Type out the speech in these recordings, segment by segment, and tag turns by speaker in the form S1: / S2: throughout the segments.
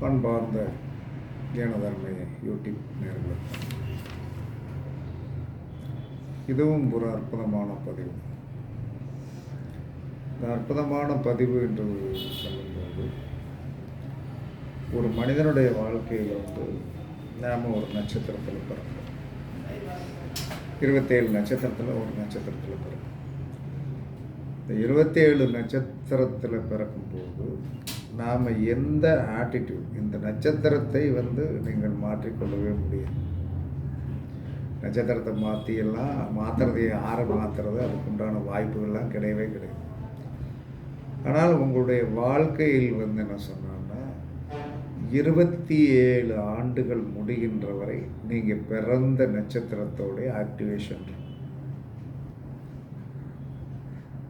S1: பண்பார்ந்த ஜனதர்ம YouTube நேர்களுக்கு இதுவும் ஒரு அற்புதமான பதிவு. இந்த அற்புதமான பதிவு என்று சொல்லும்போது ஒரு மனிதனுடைய வாழ்க்கையில் வந்து நாம் ஒரு நட்சத்திரத்தில் பிறக்கிறோம். இருபத்தேழு நட்சத்திரத்தில் ஒரு நட்சத்திரத்தில் பிறக்கும் இந்த இருபத்தேழு நட்சத்திரத்தில் பிறக்கும்போது நாம் எந்த ஆட்டிடியூட் இந்த நட்சத்திரத்தை வந்து நீங்கள் மாற்றிக்கொள்ளவே முடியாது. நட்சத்திரத்தை மாற்றியெல்லாம் மாற்றுறது யாரை மாற்றுறது அதுக்குண்டான வாய்ப்புகள்லாம் கிடையவே கிடையாது. ஆனால் உங்களுடைய வாழ்க்கையில் வந்து என்ன சொன்னோன்னா இருபத்தி ஏழு ஆண்டுகள் முடிகின்ற வரை நீங்கள் பிறந்த நட்சத்திரத்தோடைய ஆக்டிவேஷன்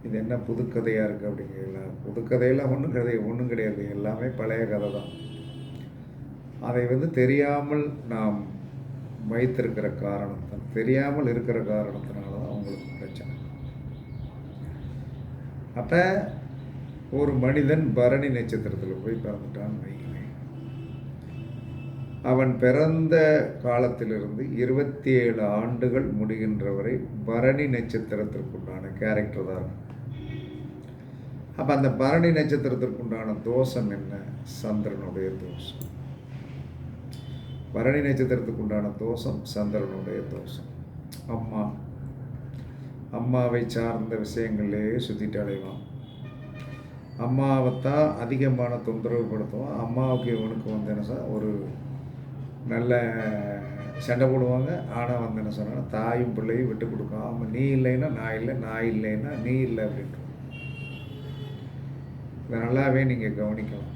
S1: இது என்ன புதுக்கதையாக இருக்குது அப்படிங்கிறீங்களா புதுக்கதையெல்லாம் ஒன்றும் கதை ஒன்றும் கிடையாது எல்லாமே பழைய கதை தான். அதை வந்து தெரியாமல் நாம் வைத்திருக்கிற காரணத்தின் தெரியாமல் இருக்கிற காரணத்தினால தான் அவங்களுக்கு பிரச்சனை. அப்போ ஒரு மனிதன் பரணி நட்சத்திரத்தில் போய் பிறந்துட்டான்னு வைங்களேன் அவன் பிறந்த காலத்திலிருந்து இருபத்தி ஏழு ஆண்டுகள் முடிகின்ற வரை பரணி நட்சத்திரத்திற்குண்டான கேரக்டர் தான். அப்போ அந்த பரணி நட்சத்திரத்திற்குண்டான தோஷம் என்ன? சந்திரனுடைய தோஷம். பரணி நட்சத்திரத்துக்குண்டான தோஷம் சந்திரனுடைய தோஷம். அம்மா. அம்மாவை சார்ந்த விஷயங்களே சுற்றிட்டு அலைவான். அம்மாவைத்தான் அதிகமான தொந்தரவு படுத்துவான். அம்மாவுக்கு இவனுக்கு வந்து என்ன சார் ஒரு நல்ல சண்டை போடுவாங்க. ஆனால் வந்து என்ன சொன்னால் தாயும் பிள்ளையும் விட்டு கொடுக்காம நீ இல்லைன்னா நான் இல்லை நான் இல்லைன்னா நீ இல்லை அப்படின்ட்டு. இதை நல்லாவே நீங்கள் கவனிக்கலாம்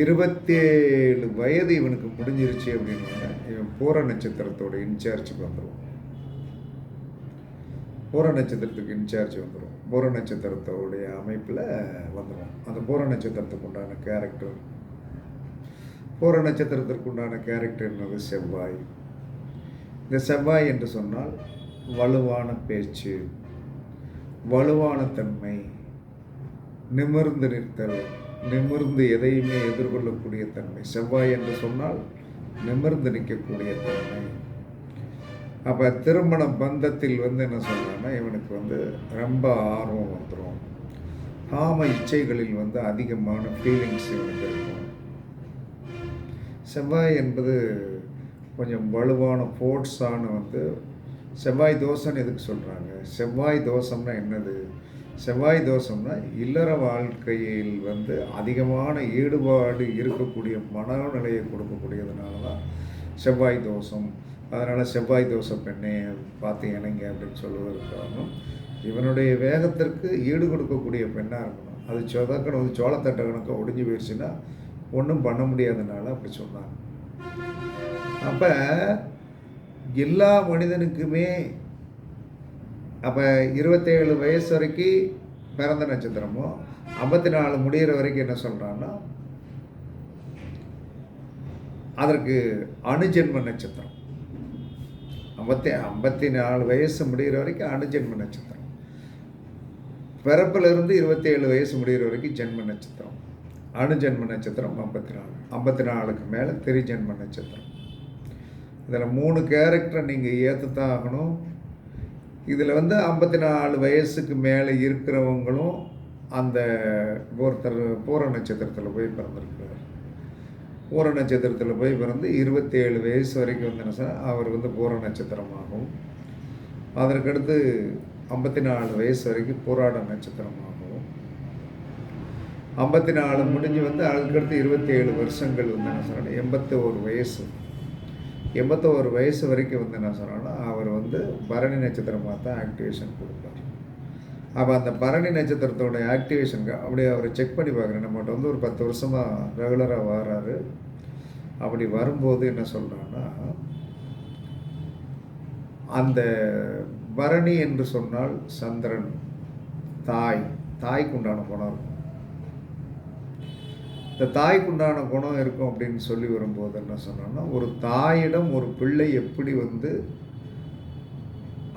S1: இருபத்தேழு வயது இவனுக்கு முடிஞ்சிருச்சு அப்படின்னா இவன் பூர நட்சத்திரத்தோட இன்சார்ஜுக்கு வந்துடும் பூர நட்சத்திரத்துக்கு இன்சார்ஜ் வந்துடும் பூர நட்சத்திரத்தோடைய அமைப்பில் வந்துடும் அந்த பூர நட்சத்திரத்துக்கு உண்டான கேரக்டர் பூர நட்சத்திரத்திற்கு உண்டான கேரக்டர் என்னது? செவ்வாய். இந்த செவ்வாய் என்று சொன்னால் வலுவான பேச்சு வலுவான தன்மை நிமிர்ந்து நிற்தல் நிமிர்ந்து எதையுமே எதிர்கொள்ளக்கூடிய தன்மை. செவ்வாய் என்று சொன்னால் நிமிர்ந்து நிற்கக்கூடிய தன்மை. அப்போ திருமண பந்தத்தில் வந்து என்ன சொல்கிறான்னா இவனுக்கு வந்து ரொம்ப ஆர்வம் வந்துடும் காம இச்சைகளில் வந்து அதிகமான ஃபீலிங்ஸ் இவனுக்கு இருக்கும். செவ்வாய் என்பது கொஞ்சம் வலுவான ஃபோர்ட்ஸான வந்து செவ்வாய் தோசைன்னு எதுக்கு சொல்கிறாங்க செவ்வாய் தோசம்னா என்னது? செவ்வாய் தோஷம்னா இல்லற வாழ்க்கையில் வந்து அதிகமான ஈடுபாடு இருக்கக்கூடிய மனநிலையை கொடுக்கக்கூடியதுனால தான் செவ்வாய் தோஷம். அதனால் செவ்வாய் தோசை பெண்ணே பார்த்து இணைங்க அப்படின்னு சொல்லுவதற்கு காரணம் இவனுடைய வேகத்திற்கு ஈடு கொடுக்கக்கூடிய பெண்ணாக இருக்கணும். அது சொதக்கணும் வந்து சோளத்தட்டை கணக்காக ஒடிஞ்சு போயிடுச்சுன்னா ஒன்றும் பண்ண முடியாதனால அப்படி சொன்னாங்க. அப்போ எல்லா மனிதனுக்குமே அப்போ இருபத்தேழு வயசு வரைக்கும் பிறந்த நட்சத்திரமோ ஐம்பத்தி நாலு முடிகிற வரைக்கும் என்ன சொல்கிறான்னா அதற்கு அணுஜென்ம நட்சத்திரம். ஐம்பத்தி ஐம்பத்தி நாலு வயசு முடிகிற வரைக்கும் அணுஜென்ம நட்சத்திரம். பிறப்பிலிருந்து இருபத்தேழு வயசு முடிகிற வரைக்கும் ஜென்ம நட்சத்திரம். அணுஜென்ம நட்சத்திரம் ஐம்பத்தி நாலு. ஐம்பத்தி நாலுக்கு மேலே திரிஜென்ம நட்சத்திரம். இதில் மூணு கேரக்டரை நீங்கள் ஏற்று தான் ஆகணும். இதில் வந்து ஐம்பத்தி நாலு வயசுக்கு மேலே இருக்கிறவங்களும் அந்த ஒருத்தர் பூர நட்சத்திரத்தில் போய் பிறந்திருக்கிறார். பூர நட்சத்திரத்தில் போய் பிறந்து இருபத்தேழு வயசு வரைக்கும் வந்து சார் அவர் வந்து பூர நட்சத்திரமாகும். அதற்கடுத்து ஐம்பத்தி நாலு வயசு வரைக்கும் போராட நட்சத்திரமாகும். ஐம்பத்தி நாலு முடிஞ்சு வந்து அதுக்கடுத்து இருபத்தேழு வருஷங்கள் வந்து என்ன சொல்கிறேன் எண்பத்தோரு வயசு. எண்பத்தோரு வயசு வரைக்கும் வந்து என்ன சொன்னோன்னா அவர் வந்து பரணி நட்சத்திரமாக தான் ஆக்டிவேஷன் கொடுப்பார். அப்போ அந்த பரணி நட்சத்திரத்தோட ஆக்டிவேஷனுக்கு அப்படியே அவரை செக் பண்ணி பார்க்குறேன். நம்மகிட்ட வந்து ஒரு பத்து வருஷமாக ரெகுலராக வராரு. அப்படி வரும்போது என்ன சொல்கிறான்னா அந்த பரணி என்று சொன்னால் சந்திரன் தாய் தாய்க்கு உண்டான குணம் இருக்கும். இந்த தாய்க்குண்டான குணம் இருக்கும் அப்படின்னு சொல்லி வரும்போது என்ன சொன்னோம்னா ஒரு தாயிடம் ஒரு பிள்ளை எப்படி வந்து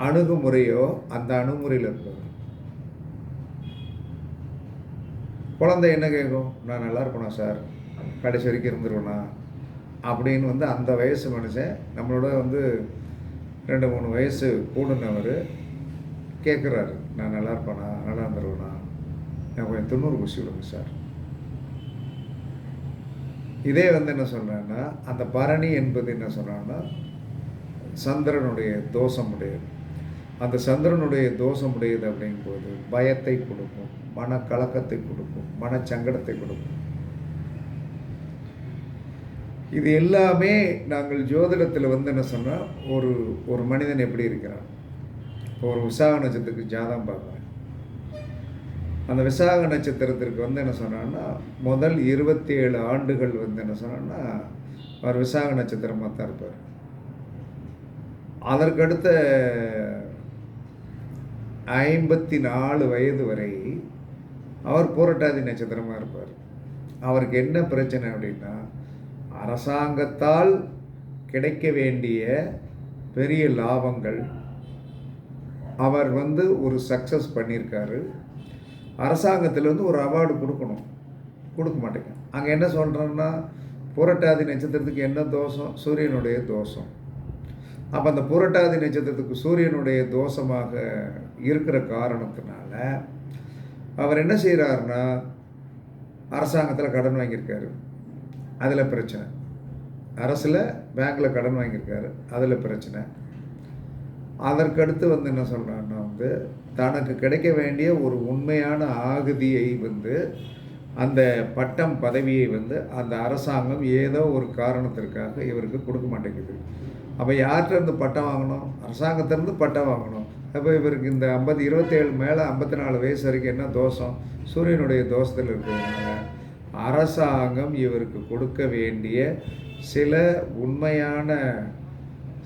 S1: அணுகுமுறையோ அந்த அணுகுமுறையில் இருப்பது குழந்தை என்ன கேட்கும் நான் நல்லா இருப்பேனா சார். கடைசி வரைக்கும் இருந்துருவேனா அப்படின்னு வந்து அந்த வயசு மனுஷன் நம்மளோட வந்து ரெண்டு மூணு வயசு கூடுனவர் கேட்குறாரு நான் நல்லா இருப்பேனா நல்லா இருந்துருவேனா எனக்கு கொஞ்சம் தொண்ணூறு குசி விடுங்க சார். இதே வந்து என்ன சொல்கிறேன்னா அந்த பரணி என்பது என்ன சொல்கிறாங்கன்னா சந்திரனுடைய தோஷமுடையது. அந்த சந்திரனுடைய தோஷம் உடையது அப்படிங்கும்போது பயத்தை கொடுக்கும் மனக்கலக்கத்தை கொடுக்கும் மனச்சங்கடத்தை கொடுக்கும். இது எல்லாமே நாங்கள் ஜோதிடத்தில் வந்து என்ன சொன்னால் ஒரு ஒரு மனிதன் எப்படி இருக்கிறான்? இப்போ ஒரு விசாக நட்சத்திரத்துக்கு ஜாதகம் பார்க்குறேன் அந்த விசாக நட்சத்திரத்திற்கு வந்து என்ன சொன்னான்னா முதல் இருபத்தி ஏழு ஆண்டுகள் வந்து என்ன சொன்னான்னா அவர் விசாக நட்சத்திரமாக தான் இருப்பார். அதற்கடுத்த ஐம்பத்தி நாலு வயது வரை அவர் பூரட்டாதி நட்சத்திரமாக இருப்பார். அவருக்கு என்ன பிரச்சனை அப்படின்னா அரசாங்கத்தால் கிடைக்க வேண்டிய பெரிய லாபங்கள் அவர் வந்து ஒரு சக்ஸஸ் பண்ணியிருக்காரு. அரசாங்கத்திலேருந்து ஒரு அவார்டு கொடுக்கணும். கொடுக்க மாட்டேங்க. அங்கே என்ன சொல்கிறோன்னா புரட்டாதி நட்சத்திரத்துக்கு என்ன தோஷம்? சூரியனுடைய தோஷம். அப்போ அந்த புரட்டாதி நட்சத்திரத்துக்கு சூரியனுடைய தோஷமாக இருக்கிற காரணத்தினால அவர் என்ன செய்கிறாருன்னா அரசாங்கத்தில் கடன் வாங்கியிருக்காரு. அதில் பிரச்சனை. அரசில் பேங்க்கில் கடன் வாங்கியிருக்காரு. அதில் பிரச்சனை. அதற்கடுத்து வந்து என்ன சொல்கிறாருன்னா வந்து தனக்கு கிடைக்க வேண்டிய ஒரு உண்மையான ஆகுதியை வந்து அந்த பட்டம் பதவியை வந்து அந்த அரசாங்கம் ஏதோ ஒரு காரணத்திற்காக இவருக்கு கொடுக்க மாட்டேங்குது. அப்போ யார்கிட்டருந்து பட்டம் வாங்கணும்? அரசாங்கத்திலேருந்து பட்டம் வாங்கணும். அப்போ இவருக்கு இந்த ஐம்பது இருபத்தேழு மேலே ஐம்பத்தி நாலு வயசு வரைக்கும் என்ன தோஷம்? சூரியனுடைய தோஷத்தில் இருக்கிறதுனால அரசாங்கம் இவருக்கு கொடுக்க வேண்டிய சில உண்மையான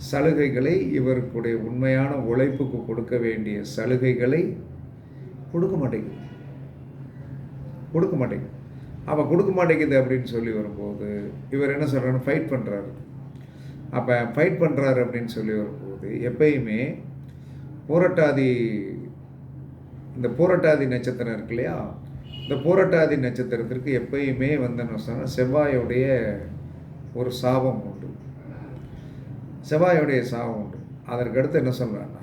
S1: சலுகைகளை இவருக்குடைய உண்மையான உழைப்புக்கு கொடுக்க வேண்டிய சலுகைகளை கொடுக்க மாட்டேங்குது. கொடுக்க மாட்டேங்குது. அப்போ கொடுக்க மாட்டேங்குது அப்படின்னு சொல்லி வரும்போது இவர் என்ன சொல்கிறாரு ஃபைட் பண்ணுறாரு அப்போ ஃபைட் பண்ணுறாரு அப்படின்னு சொல்லி வரும்போது எப்பயுமே போராட்டாதி இந்த போராட்டாதி நட்சத்திரம் இருக்கு இல்லையா? இந்த போராட்டாதி நட்சத்திரத்திற்கு எப்பயுமே வந்து என்ன சொன்னால் செவ்வாயோடைய ஒரு சாபம் உண்டு. செவ்வாயுடைய சாபம் உண்டு. அதற்கடுத்து என்ன சொல்கிறான்னா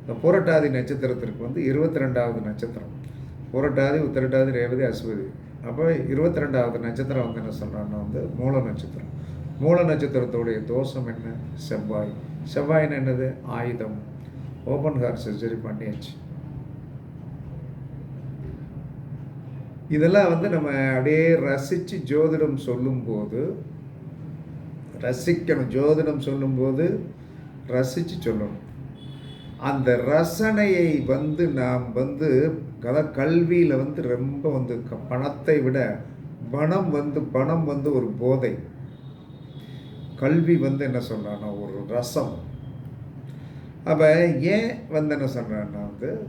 S1: இந்த புரட்டாதி நட்சத்திரத்திற்கு வந்து இருபத்தி ரெண்டாவது நட்சத்திரம். புரட்டாதி உத்திரட்டாதி ரேவதி அஸ்வதி. அப்போ இருபத்தி ரெண்டாவது நட்சத்திரம் வந்து என்ன சொல்கிறான்னா வந்து மூல நட்சத்திரம். மூல நட்சத்திரத்துடைய தோஷம் என்ன? செவ்வாய். செவ்வாயின்னு என்னது? ஆயுதம். ஓப்பன் ஹார்ட் சர்ஜரி பண்ணியாச்சு. இதெல்லாம் வந்து நம்ம அப்படியே ரசித்து ஜோதிடம் சொல்லும்போது ரசிக்கணும். ஜோதிடம் சொல்லும்போது ரசித்து சொல்லணும். அந்த ரசனையை வந்து நாம் வந்து கத கல்வியில் வந்து ரொம்ப வந்து க- பணத்தை விட பணம் வந்து பணம் வந்து ஒரு போதை. கல்வி வந்து என்ன சொல்கிறான்னா ஒரு ரசம். அப்போ ஏன் வந்து என்ன சொல்கிறான்னா வந்து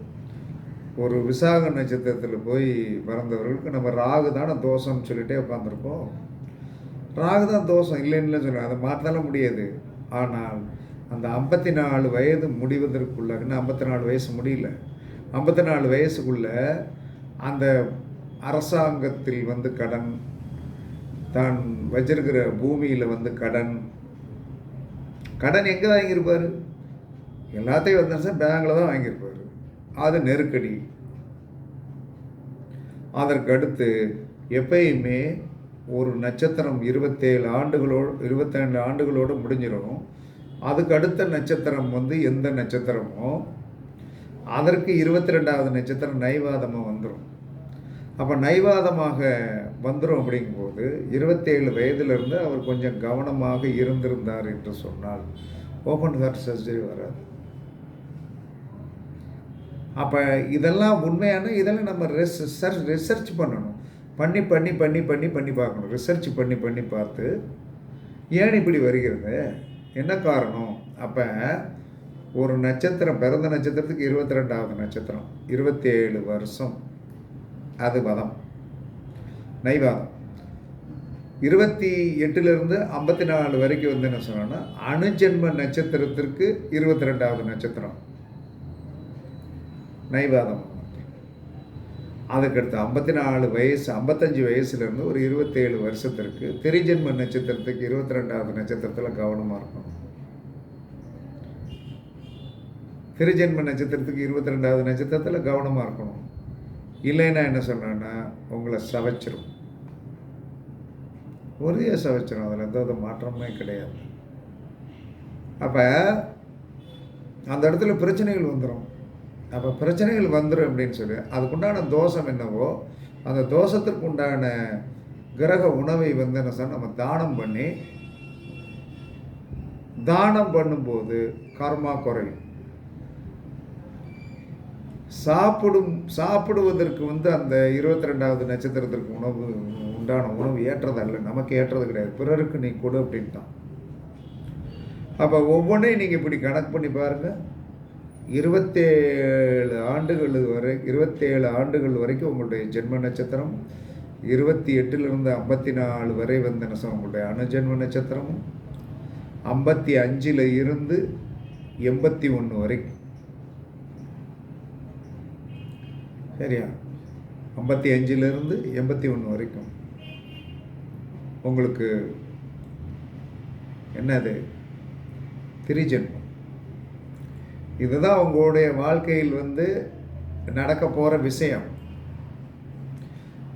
S1: ஒரு விசாக நட்சத்திரத்தில் போய் பிறந்தவர்களுக்கு நம்ம ராகு தானே தோஷம்னு சொல்லிகிட்டே உட்காந்துருப்போம் ராகு தான் தோஷம் இல்லைன்னு சொல்லுவேன் அதை மாற்றலாம் முடியாது. ஆனால் அந்த ஐம்பத்தி நாலு வயது முடிவதற்குள்ள இன்னும் ஐம்பத்தி நாலு வயசு முடியல. ஐம்பத்தி நாலு வயசுக்குள்ள அந்த அரசாங்கத்தில் வந்து கடன் தான் வச்சிருக்கிற பூமியில் வந்து கடன். கடன் எங்கே வாங்கியிருப்பார்? எல்லாத்தையும் வந்து பேங்கில் தான் வாங்கியிருப்பார். அது நெருக்கடி. அதற்கு அடுத்து எப்பயுமே ஒரு நட்சத்திரம் இருபத்தேழு ஆண்டுகளோடு இருபத்தேழு ஆண்டுகளோடு முடிஞ்சிடும் அதுக்கு அடுத்த நட்சத்திரம் வந்து எந்த நட்சத்திரமோ அதற்கு இருபத்தி ரெண்டாவது நட்சத்திரம் நைவாதமாக வந்துடும் அப்போ நைவாதமாக வந்துடும் அப்படிங்கும்போது இருபத்தேழு வயதிலிருந்து அவர் கொஞ்சம் கவனமாக இருந்திருந்தார் என்று சொன்னால் ஓப்பன் ஹார்ட் சர்ஜரி வராது. அப்போ இதெல்லாம் உண்மையான இதெல்லாம் நம்ம ரிசர்ச் ரிசர்ச் பண்ணணும். பண்ணி பண்ணி பண்ணி பண்ணி பண்ணி பார்க்கணும். ரிசர்ச் பண்ணி பண்ணி பார்த்து ஏன் இப்படி வருகிறது? என்ன காரணம்? அப்போ ஒரு நட்சத்திரம் பிறந்த நட்சத்திரத்துக்கு இருபத்தி ரெண்டாவது நட்சத்திரம். இருபத்தேழு வருஷம். அது வதம். நைவாதம். இருபத்தி எட்டுலேருந்து ஐம்பத்தி நாலு வரைக்கும் வந்து என்ன சொன்னோன்னா அணுஜென்ம நட்சத்திரத்திற்கு இருபத்தி ரெண்டாவது நட்சத்திரம். நைவாதம். அதுக்கடுத்து ஐம்பத்தி நாலு வயசு ஐம்பத்தஞ்சு வயசுலேருந்து ஒரு இருபத்தேழு வருஷத்திற்கு திரிஜென்ம நட்சத்திரத்துக்கு இருபத்தி ரெண்டாவது நட்சத்திரத்தில் கவனமாக இருக்கணும். திருஜென்ம நட்சத்திரத்துக்கு இருபத்தி ரெண்டாவது நட்சத்திரத்தில் கவனமாக இருக்கணும். இல்லைன்னா என்ன சொன்னேன்னா உங்களை சவைச்சிரும். உறுதியாக சவைச்சிரும். அதில் எந்த வித மாற்றமே கிடையாது. அப்போ அந்த இடத்துல பிரச்சனைகள் வந்துடும் அப்போ பிரச்சனைகள் வந்துடும் அப்படின்னு சொல்லி அதுக்குண்டான தோஷம் என்னவோ அந்த தோஷத்திற்கு உண்டான கிரக உணவை வந்து என்ன சொன்னால் நம்ம தானம் பண்ணி தானம் பண்ணும்போது கர்மா குறையும். சாப்பிடும் சாப்பிடுவதற்கு வந்து அந்த இருபத்தி ரெண்டாவது நட்சத்திரத்திற்கு உணவு உண்டான உணவு ஏற்றதல்ல நமக்கு ஏற்றது கிடையாது. பிறருக்கு நீ கொடு அப்படின்ட்டான். அப்போ ஒவ்வொன்றையும் நீங்கள் இப்படி கணக்கு பண்ணி பாருங்கள் இருபத்தேழு ஆண்டுகள் வரை இருபத்தேழு ஆண்டுகள் வரைக்கும் உங்களுடைய ஜென்ம நட்சத்திரம் இருபத்தி எட்டுலேருந்து ஐம்பத்தி நாலு வரை வந்த நசம் உங்களுடைய அணுஜென்ம நட்சத்திரமும் ஐம்பத்தி அஞ்சில் இருந்து எண்பத்தி ஒன்று வரைக்கும் சரியா? ஐம்பத்தி அஞ்சிலிருந்து எண்பத்தி ஒன்று வரைக்கும். உங்களுக்கு என்னது? திரிஜென்மம். இதுதான் உங்களுடைய வாழ்க்கையில் வந்து நடக்க போகிற விஷயம்.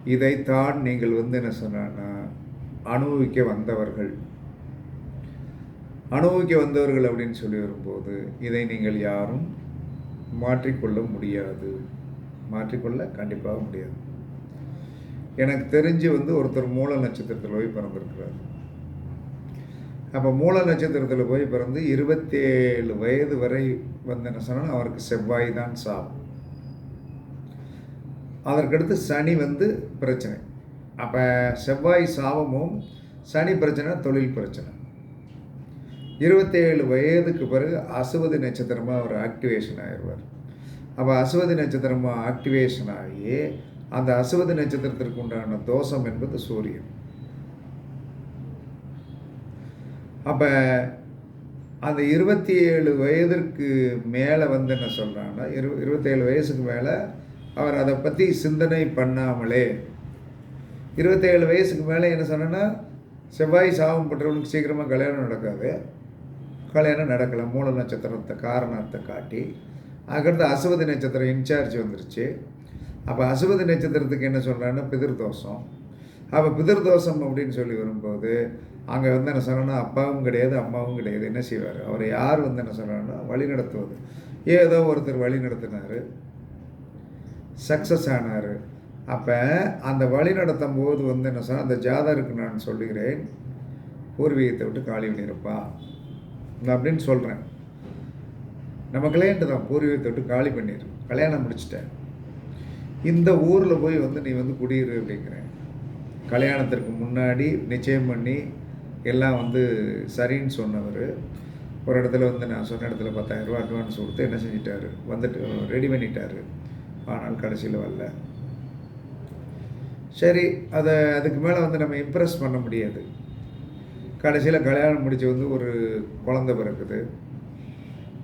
S1: இதைத்தான் நீங்கள் வந்து என்ன சொன்னா அனுபவிக்க வந்தவர்கள். அனுபவிக்க வந்தவர்கள் அப்படின்னு சொல்லி வரும்போது இதை நீங்கள் யாரும் மாற்றிக்கொள்ள முடியாது. மாற்றிக்கொள்ள கண்டிப்பாக முடியாது. எனக்கு தெரிஞ்சு வந்து ஒருத்தர் மூல நட்சத்திரத்தில் போய் பிறந்திருக்கிறார். அப்போ மூல நட்சத்திரத்தில் போய் பிறந்து இருபத்தேழு வயது வரை வந்து என்ன சொன்னால் அவருக்கு செவ்வாய் தான் சாபம். அதற்கடுத்து சனி வந்து பிரச்சனை. அப்போ செவ்வாய் சாபமும் சனி பிரச்சனை தொழில் பிரச்சனை. இருபத்தேழு வயதுக்கு பிறகு அசுவதி நட்சத்திரமாக அவர் ஆக்டிவேஷன் ஆயிடுவார். அப்போ அசுவதி நட்சத்திரமாக ஆக்டிவேஷன் ஆகி அந்த அசுவதி நட்சத்திரத்திற்கு உண்டான தோஷம் என்பது சூரியன். அப்போ அந்த இருபத்தி ஏழு வயதிற்கு மேலே வந்து என்ன சொல்கிறாங்கன்னா இரு இருபத்தேழு வயசுக்கு மேலே அவர் அதை பற்றி சிந்தனை பண்ணாமலே இருபத்தேழு வயசுக்கு மேலே என்ன சொன்னேன்னா செவ்வாய் சாபம் பெற்றவனுக்கு சீக்கிரமாக கல்யாணம் நடக்காது. கல்யாணம் நடக்கலை மூல நட்சத்திரத்தை காரணத்தை காட்டி. அதுக்கடுத்து அசுவதி நட்சத்திரம் இன்சார்ஜ் வந்துருச்சு. அப்போ அசுவதி நட்சத்திரத்துக்கு என்ன சொல்கிறாங்கன்னா பிதிர்தோஷம். அப்போ பிதிர்தோஷம் அப்படின்னு சொல்லி வரும்போது அங்கே வந்து என்ன சொல்லணும்னா அப்பாவும் கிடையாது அம்மாவும் கிடையாது. என்ன செய்வார்? அவர் யார் வந்து என்ன சொல்லணும்னா வழி நடத்துவது. ஏதோ ஒருத்தர் வழி நடத்தினார். சக்ஸஸ் ஆனார். அப்போ அந்த வழி நடத்தும் போது வந்து என்ன சொன்னால் அந்த ஜாதகருக்கு நான் சொல்லுகிறேன் பூர்வீகத்தை விட்டு காலி பண்ணியிருப்பா நான் அப்படின்னு சொல்கிறேன் நம்ம கிளையண்ட்டு தான் பூர்வீகத்தை விட்டு காலி பண்ணிடு கல்யாணம் முடிச்சிட்டேன். இந்த ஊரில் போய் வந்து நீ வந்து குடியிரு அப்படிங்கிறேன். கல்யாணத்திற்கு முன்னாடி நிச்சயம் பண்ணி எல்லாம் வந்து சரின்னு சொன்னவர். ஒரு இடத்துல வந்து நான் சொன்ன இடத்துல பத்தாயிரரூபா அட்வான்ஸ் கொடுத்து என்ன செஞ்சிட்டாரு? வந்துட்டு ரெடி பண்ணிட்டாரு. ஆனால் கடைசியில் வரல. சரி அதை அதுக்கு மேலே வந்து நம்ம இம்ப்ரெஸ் பண்ண முடியாது. கடைசியில் கல்யாணம் முடிச்சு வந்து ஒரு குழந்த பிறக்குது.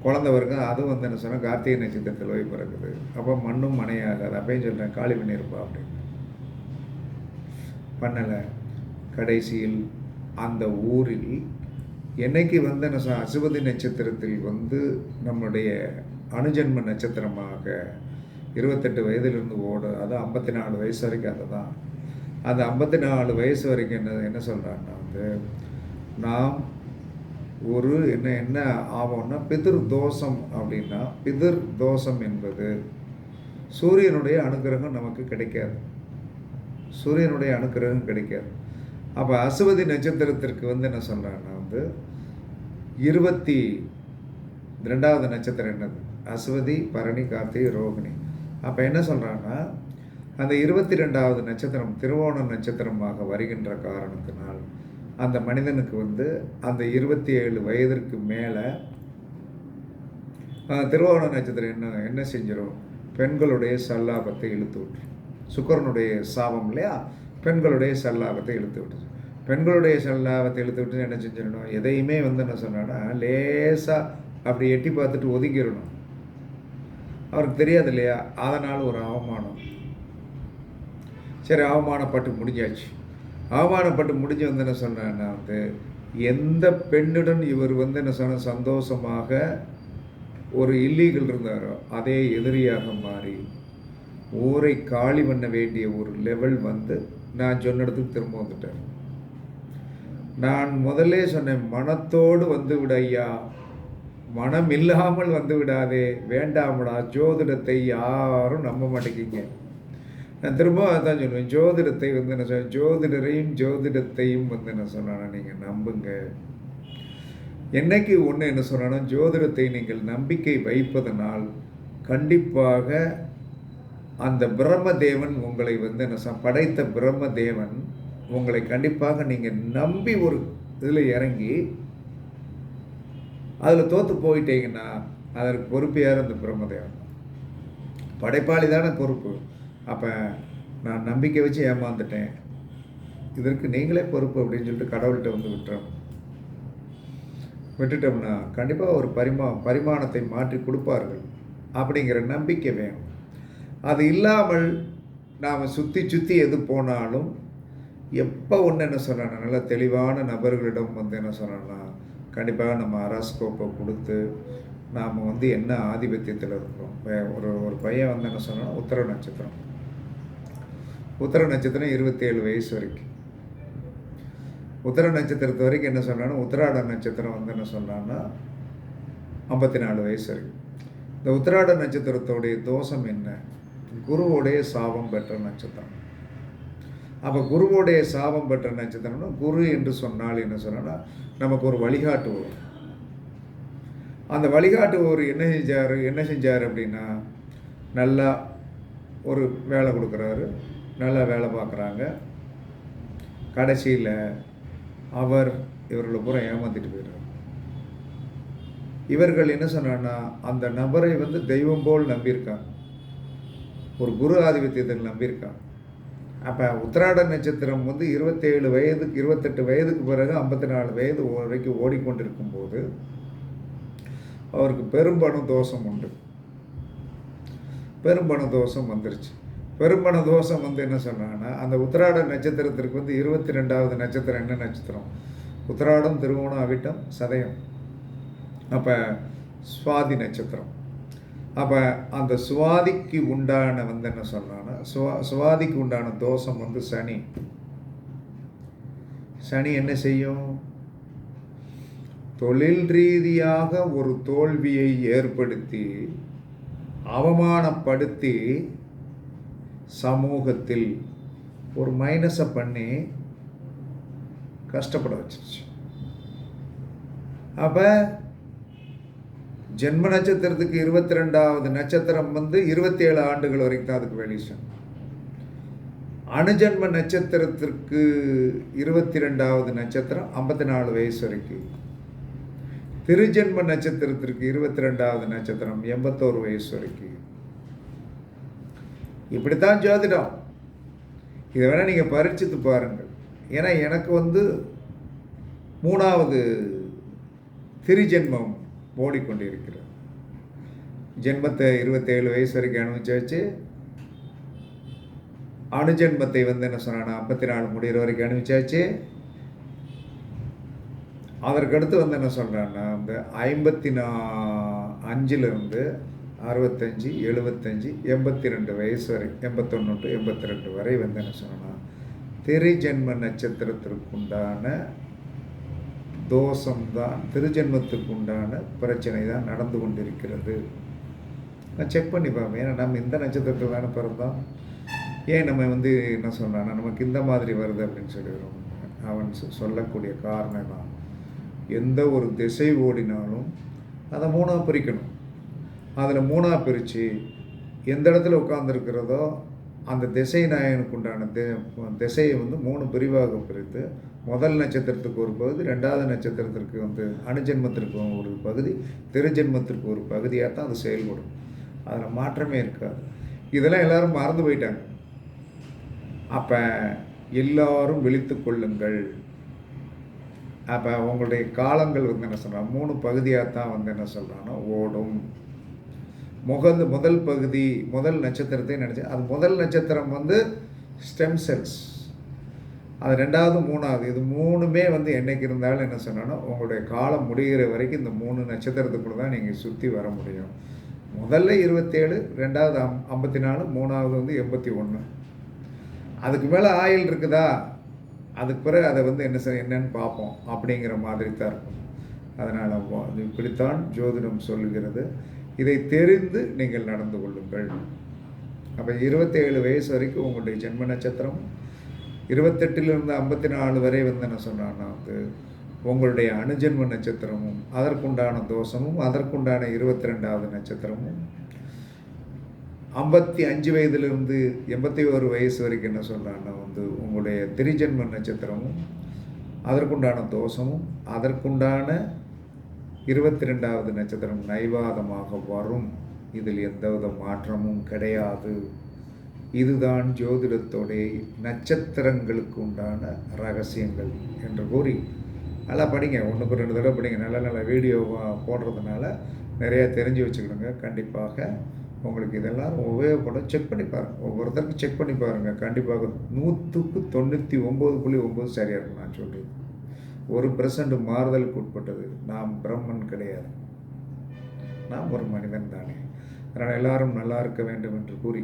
S1: குழந்த பிறகு அதுவும் வந்து என்ன சொன்னால் கார்த்திகை நட்சத்திரத்தில் போய் பிறக்குது. அப்போ மண்ணும் மனையாகாது அப்பயும் சொல்கிறேன் காலி பண்ணியிருப்பா அப்படின்னு. பண்ணலை. கடைசியில் அந்த ஊரில் என்னைக்கு வந்து என்ன சொ- நட்சத்திரத்தில் வந்து நம்முடைய அணுஜன்ம நட்சத்திரமாக இருபத்தெட்டு வயதிலிருந்து ஓடும் அது ஐம்பத்தி நாலு வயசு வரைக்கும் அதை தான் அந்த ஐம்பத்தி நாலு வயசு வரைக்கும் என்ன என்ன சொல்கிறாங்கன்னா வந்து நாம் ஒரு என்ன என்ன ஆகும்னா பிதிர் தோஷம் அப்படின்னா பிதிர் தோஷம் என்பது சூரியனுடைய அனுகிரகம் நமக்கு கிடைக்காது. சூரியனுடைய அனுக்கிரகம் கிடைக்காது. அப்போ அசுவதி நட்சத்திரத்திற்கு வந்து என்ன சொல்கிறேன்னா வந்து இருபத்தி ரெண்டாவது நட்சத்திரம் என்னது? அசுவதி பரணி கார்த்திகை ரோகிணி. அப்போ என்ன சொல்கிறாங்கன்னா அந்த இருபத்தி ரெண்டாவது நட்சத்திரம் திருவோண நட்சத்திரமாக வருகின்ற காரணத்தினால் அந்த மனிதனுக்கு வந்து அந்த இருபத்தி ஏழு வயதிற்கு மேலே திருவோண நட்சத்திரம் என்ன என்ன செஞ்சிடும் பெண்களுடைய சல்லாபத்தை இழுத்து விட்டுரும். சுக்கரனுடைய சாபம் இல்லையா? பெண்களுடைய சல்லாபத்தை இழுத்து விட்டுரும். பெண்களுடைய சல்லாபத்தை இழுத்து விட்டு என்ன செஞ்சிடணும்? எதையுமே வந்து என்ன சொன்னோன்னா லேசாக அப்படி எட்டி பார்த்துட்டு ஒதுங்கிடணும் அவருக்கு தெரியாது இல்லையா? அதனால் ஒரு அவமானம். சரி அவமானப்பட்டு முடிஞ்சாச்சு. அவமானப்பட்டு முடிஞ்சு வந்து என்ன சொன்னேன்னா வந்து எந்த பெண்ணுடன் இவர் வந்து என்ன சொன்ன சந்தோஷமாக ஒரு இல்லீகல் இருந்தாரோ அதே எதிரியாக மாறி ஊரை காலி பண்ண வேண்டிய ஒரு லெவல் வந்து நான் சொன்ன இடத்துக்கு திரும்ப வந்துட்டேன். நான் முதல்லே சொன்னேன் மனத்தோடு வந்து விட ஐயா மனம் இல்லாமல் வந்து விடாதே வேண்டாமடா ஜோதிடத்தை யாரும் நம்ப மாட்டேங்கிங்க நான் திரும்ப அதான் சொல்லுவேன் ஜோதிடத்தை வந்து என்ன சொன்னேன் ஜோதிடரையும் ஜோதிடத்தையும் வந்து என்ன சொன்னா நீங்கள் நம்புங்க. என்னைக்கு ஒன்று என்ன சொன்னான்னா ஜோதிடத்தை நீங்கள் நம்பிக்கை வைப்பதனால் கண்டிப்பாக அந்த பிரம்மதேவன் உங்களை வந்து என்ன படைத்த பிரம்மதேவன் உங்களை கண்டிப்பாக நீங்கள் நம்பி ஒரு இதில் இறங்கி அதில் தோற்று போயிட்டீங்கன்னா அதற்கு பொறுப்பு யார் அந்த பிரம்மதேவன்? படைப்பாளி தானே பொறுப்பு. அப்போ நான் நம்பிக்கை வச்சு ஏமாந்துட்டேன். இதற்கு நீங்களே பொறுப்பு அப்படின்னு சொல்லிட்டு கடவுள்கிட்ட வந்து விட்டுறோம். விட்டுட்டோம்னா கண்டிப்பாக ஒரு பரிமா பரிமாணத்தை மாற்றி கொடுப்பார்கள். அப்படிங்கிற நம்பிக்கை வேணும். அது இல்லாமல் நாம் சுற்றி சுற்றி எது போனாலும் எப்போ ஒன்று என்ன சொல்லணும் நல்ல தெளிவான நபர்களிடம் வந்து என்ன சொல்லணும்னா கண்டிப்பாக நம்ம அராஸ்கோப்பை கொடுத்து நாம் வந்து என்ன ஆதிபத்தியத்தில் இருக்கிறோம் ஒரு ஒரு பையன் வந்து என்ன சொன்னா உத்தர நட்சத்திரம். உத்தர நட்சத்திரம் இருபத்தேழு வயசு வரைக்கும். உத்தர நட்சத்திரத்து வரைக்கும் என்ன சொன்னான்னா உத்தராட நட்சத்திரம் வந்து என்ன சொன்னான்னா ஐம்பத்தி நாலு வயசு வரைக்கும். இந்த உத்தராட நட்சத்திரத்தோடைய தோஷம் என்ன? குருவுடைய சாபம் பெற்ற நட்சத்திரம். அப்போ குருவுடைய சாபம் பெற்ற நட்சத்திரம்னா குரு என்று சொன்னால் என்ன சொன்னால் நமக்கு ஒரு வழிகாட்டு அந்த வழிகாட்டு ஒரு என்ன செஞ்சார்? என்ன செஞ்சார் அப்படின்னா நல்லா ஒரு வேலை கொடுக்குறாரு. நல்லா வேலை பார்க்குறாங்க. கடைசியில் அவர் இவர்களை பூரா ஏமாத்திட்டு போயிடுறார். இவர்கள் என்ன சொன்னான்னா அந்த நபரை வந்து தெய்வம் போல் நம்பியிருக்காங்க. ஒரு குரு ஆதிபத்தியத்தில் நம்பியிருக்காங்க. அப்போ உத்திராட நட்சத்திரம் வந்து இருபத்தேழு வயதுக்கு இருபத்தெட்டு வயதுக்கு பிறகு ஐம்பத்தி நாலு வயது வரைக்கும் ஓடிக்கொண்டிருக்கும் போது அவருக்கு பெரும்பணு தோஷம் உண்டு. பெரும்பணு தோஷம் வந்துருச்சு. பெரும்பண தோஷம் வந்து என்ன சொன்னாங்கன்னா அந்த உத்திராட நட்சத்திரத்திற்கு வந்து இருபத்தி ரெண்டாவது நட்சத்திரம் என்ன நட்சத்திரம்? உத்திராடம் திருவோணம் அவிட்டம் சதயம். அப்போ சுவாதி நட்சத்திரம். அப்போ அந்த சுவாதிக்கு உண்டான வந்து என்ன சொல்கிறான்னா சுவா சுவாதிக்கு உண்டான தோஷம் வந்து சனி. சனி என்ன செய்யும்? தொழில் ரீதியாக ஒரு தோல்வியை ஏற்படுத்தி அவமானப்படுத்தி சமூகத்தில் ஒரு மைனஸை பண்ணி கஷ்டப்பட வச்சிருச்சு. அப்போ ஜென்ம நட்சத்திரத்துக்கு இருபத்தி ரெண்டாவது நட்சத்திரம் வந்து இருபத்தி ஏழு ஆண்டுகள் வரைக்கும் தான் அதுக்கு வெளிச்சம் அணுஜன்ம நட்சத்திரத்திற்கு இருபத்தி ரெண்டாவது நட்சத்திரம் ஐம்பத்தி நாலு வயசு வரைக்கும். திருஜென்ம நட்சத்திரத்திற்கு இருபத்தி ரெண்டாவது நட்சத்திரம் எண்பத்தோரு வயசு வரைக்கும். இப்படித்தான் ஜோதிடம். இதை வேணால் நீங்கள் பரீட்சித்து பாருங்கள். ஏன்னா எனக்கு வந்து மூணாவது திருஜென்மம் ஓடிக்கொண்டிருக்கிறது. ஜென்மத்தை இருபத்தேழு வயசு வரைக்கும் அனுபவிச்சாச்சு அணுஜென்மத்தை வந்து என்ன சொன்னா ஐம்பத்தி நாலு முடிகிற வரைக்கும் அனுபவிச்சாச்சு அதற்கடுத்து வந்து என்ன சொல்கிறான்னா அந்த ஐம்பத்தி நா அஞ்சிலிருந்து அறுபத்தஞ்சி எழுபத்தஞ்சி எண்பத்தி ரெண்டு வயசு வரை எண்பத்தொன்று டு எண்பத்தி ரெண்டு வரை வந்து என்ன சொன்னால் திரிஜென்ம நட்சத்திரத்திற்குண்டான தோஷம்தான் திருஜென்மத்துக்கு உண்டான பிரச்சனை தான் நடந்து கொண்டிருக்கிறது. நான் செக் பண்ணி பார்ப்பேன். ஏன்னா நம்ம இந்த நட்சத்திரத்தில் தானே பிறந்தோம். ஏன் நம்ம வந்து என்ன சொல்கிறான்னா நமக்கு இந்த மாதிரி வருது அப்படின்னு சொல்லிடுறோம் அவன் சொ- சொல்லக்கூடிய காரணம் தான் எந்த ஒரு திசை ஓடினாலும் அதை மூணாக பிரிக்கணும். அதில் மூணாக பிரித்து எந்த இடத்துல உட்காந்துருக்கிறதோ அந்த திசை நாயனுக்கு உண்டான தி- திசையை வந்து மூணு பிரிவாக பிரித்து முதல் நட்சத்திரத்துக்கு ஒரு பகுதி ரெண்டாவது நட்சத்திரத்திற்கு வந்து அணுஜென்மத்திற்கு ஒரு பகுதி திருஜென்மத்திற்கு ஒரு பகுதியாக தான் அது செயல்படும். அதில் மாற்றமே இருக்காது. இதெல்லாம் எல்லோரும் மறந்து போயிட்டாங்க. அப்போ எல்லாரும் விழித்து கொள்ளுங்கள். அப்போ உங்களுடைய காலங்கள் வந்து என்ன சொல்கிறாங்க மூணு பகுதியாக தான் வந்து என்ன சொல்கிறான்னா ஓடும். முகந்து முதல் பகுதி முதல் நட்சத்திரத்தை நினச்சி அது முதல் நட்சத்திரம் வந்து ஸ்டெம் செல்ஸ். அது ரெண்டாவது மூணாவது இது மூணுமே வந்து என்னைக்கு இருந்தாலும் என்ன சொன்னாலும் உங்களுடைய காலம் முடிகிற வரைக்கும் இந்த மூணு நட்சத்திரத்துக்குள்ள தான் நீங்கள் சுற்றி வர முடியும். முதல்ல இருபத்தேழு ரெண்டாவது அம் ஐம்பத்தி நாலு மூணாவது வந்து எண்பத்தி ஒன்று அதுக்கு மேலே ஆயில் இருக்குதா? அதுக்கு பிறகு அதை வந்து என்ன செய்ய என்னன்னு பார்ப்போம் அப்படிங்கிற மாதிரி தான் இருக்கும். அதனால் இப்படித்தான் ஜோதிடம் சொல்லுகிறது. இதை தெரிந்து நீங்கள் நடந்து கொள்ளுங்கள். அப்போ இருபத்தேழு வயசு வரைக்கும் உங்களுடைய ஜென்ம நட்சத்திரம் இருபத்தெட்டிலிருந்து ஐம்பத்தி நாலு வரை வந்து என்ன சொன்னான்னா வந்து உங்களுடைய அணுஜென்ம நட்சத்திரமும் அதற்குண்டான தோஷமும் அதற்குண்டான இருபத்தி ரெண்டாவது நட்சத்திரமும் ஐம்பத்தி அஞ்சு வயதுலேருந்து எண்பத்தி ஒரு வயசு வரைக்கும் என்ன சொல்கிறான்னா வந்து உங்களுடைய திரிஜென்ம நட்சத்திரமும் அதற்குண்டான தோஷமும் அதற்குண்டான இருபத்தி ரெண்டாவது நட்சத்திரம் நைவாதமாக வரும். இதில் எந்தவித மாற்றமும் கிடையாது. இதுதான் ஜோதிடத்தோடைய நட்சத்திரங்களுக்கு உண்டான ரகசியங்கள் என்று கூறி நல்லா படிங்க. ஒன்றுக்கு ரெண்டு தடவை படிங்க. நல்ல நல்ல வீடியோ போடுறதுனால நிறையா தெரிஞ்சு வச்சுக்கிடுங்க கண்டிப்பாக உங்களுக்கு இதெல்லாம் உபயோகப்படும். செக் பண்ணி பாருங்கள் ஒவ்வொருத்தருக்கும் செக் பண்ணி பாருங்கள் கண்டிப்பாக நூற்றுக்கு தொண்ணூற்றி ஒம்பது புள்ளி ஒம்பது சரியாக இருக்கும் நான் சொல்கிறது ஒரு பிரசண்ட் மாறுதலுக்கு உட்பட்டது. நாம் பிரம்மன் கிடையாது. நாம் ஒரு மனிதன் தானே. அதனால் எல்லாரும் நல்லா இருக்க வேண்டும் என்று கூறி